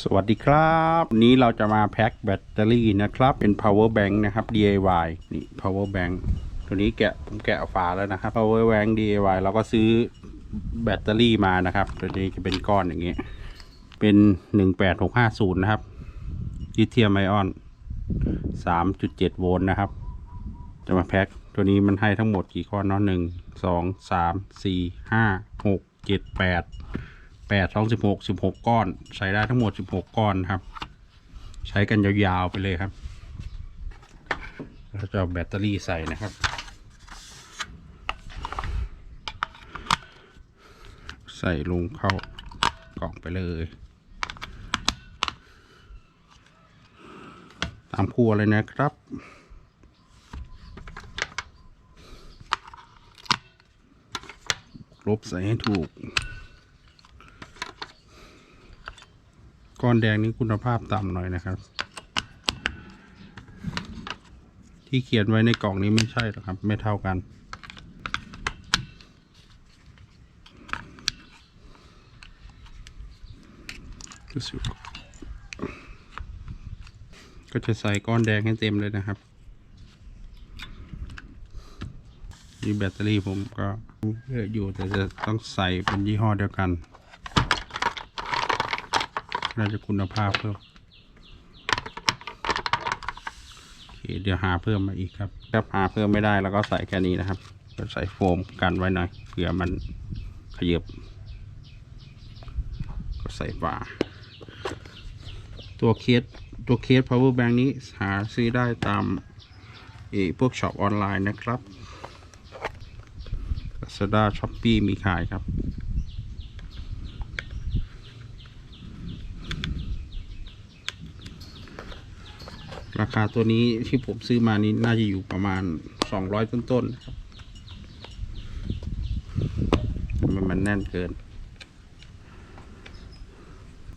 สวัสดีครับวันนี้เราจะมาแพ็คแบตเตอรี่นะครับ เป็น power bank นะครับ DIY นี่ power bank ตัวนี้แกะผมแกะฝาแล้วนะครับ power bank DIY เราก็ซื้อแบตเตอรี่มานะครับ ตัวนี้จะเป็นก้อนอย่างเงี้ยเป็น 18650 นะครับลิเธียมไอออน 3.7 โวลต์นะครับ จะมาแพ็คตัวนี้มันให้ทั้งหมดกี่ก้อนเนาะหนึ่งสองสามสี่ห้าหกเจ็ดแปด แปดสองสิบหกสิบหกก้อนใช้ได้ทั้งหมดสิบหกก้อนครับ ใช้กันยาวๆไปเลยครับแล้วจะเอาแบตเตอรี่ใส่นะครับ ใส่ลงเข้ากล่องไปเลย ตามคู่เลยนะครับลบใส่ให้ถูก ก้อนแดงนี้คุณภาพต่ำหน่อยนะครับ ที่เขียนไว้ในกล่องนี้ไม่ใช่หรอกครับ ไม่เท่ากันกก็จะใส่ก้อนแดงให้เต็มเลยนะครับนี่แบตเตอรี่ผมก็เยอะอยู่แต่จะต้องใส่เป็นยี่ห้อเดียวกัน น่าจะคุณภาพเพิ่มโอเคเดี๋ยวหาเพิ่มมาอีกครับถ้าหาเพิ่มไม่ได้แล้วก็ใส่แค่นี้นะครับก็ใส่โฟมกันไว้หน่อยเผื่อมันขยับก็ใส่ฝาตัวเคสตัวเคส power bank นี้หาซื้อได้ตามเออพวกช็อปออนไลน์นะครับ Lazada Shopee มีขายครับ ราคาตัวนี้ที่ผมซื้อมานี้น่าจะอยู่ประมาณ200ต้นๆนะครับมันมันแน่นเกิน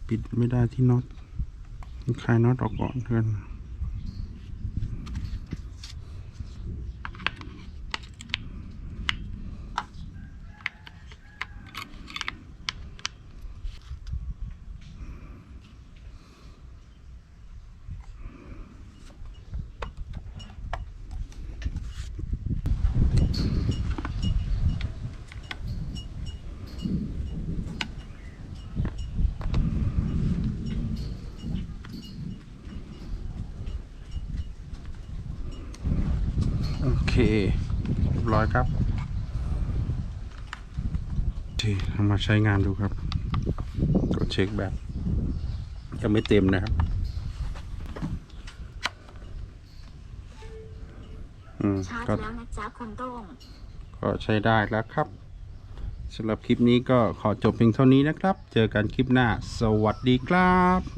ปิดไม่ได้ที่น็อตคลายน็อตออกก่อนเพื่อน เคเรียบร้อยครับโอเคเอามาใช้งานดูครับกดเช็คแบบยังไม่เต็มนะครับอืมชาร์จก็แล้วนะจ๊ะคุณโต้งก็ใช้ได้แล้วครับสำหรับคลิปนี้ก็ขอจบเพียงเท่านี้นะครับ เจอกันคลิปหน้า สวัสดีครับ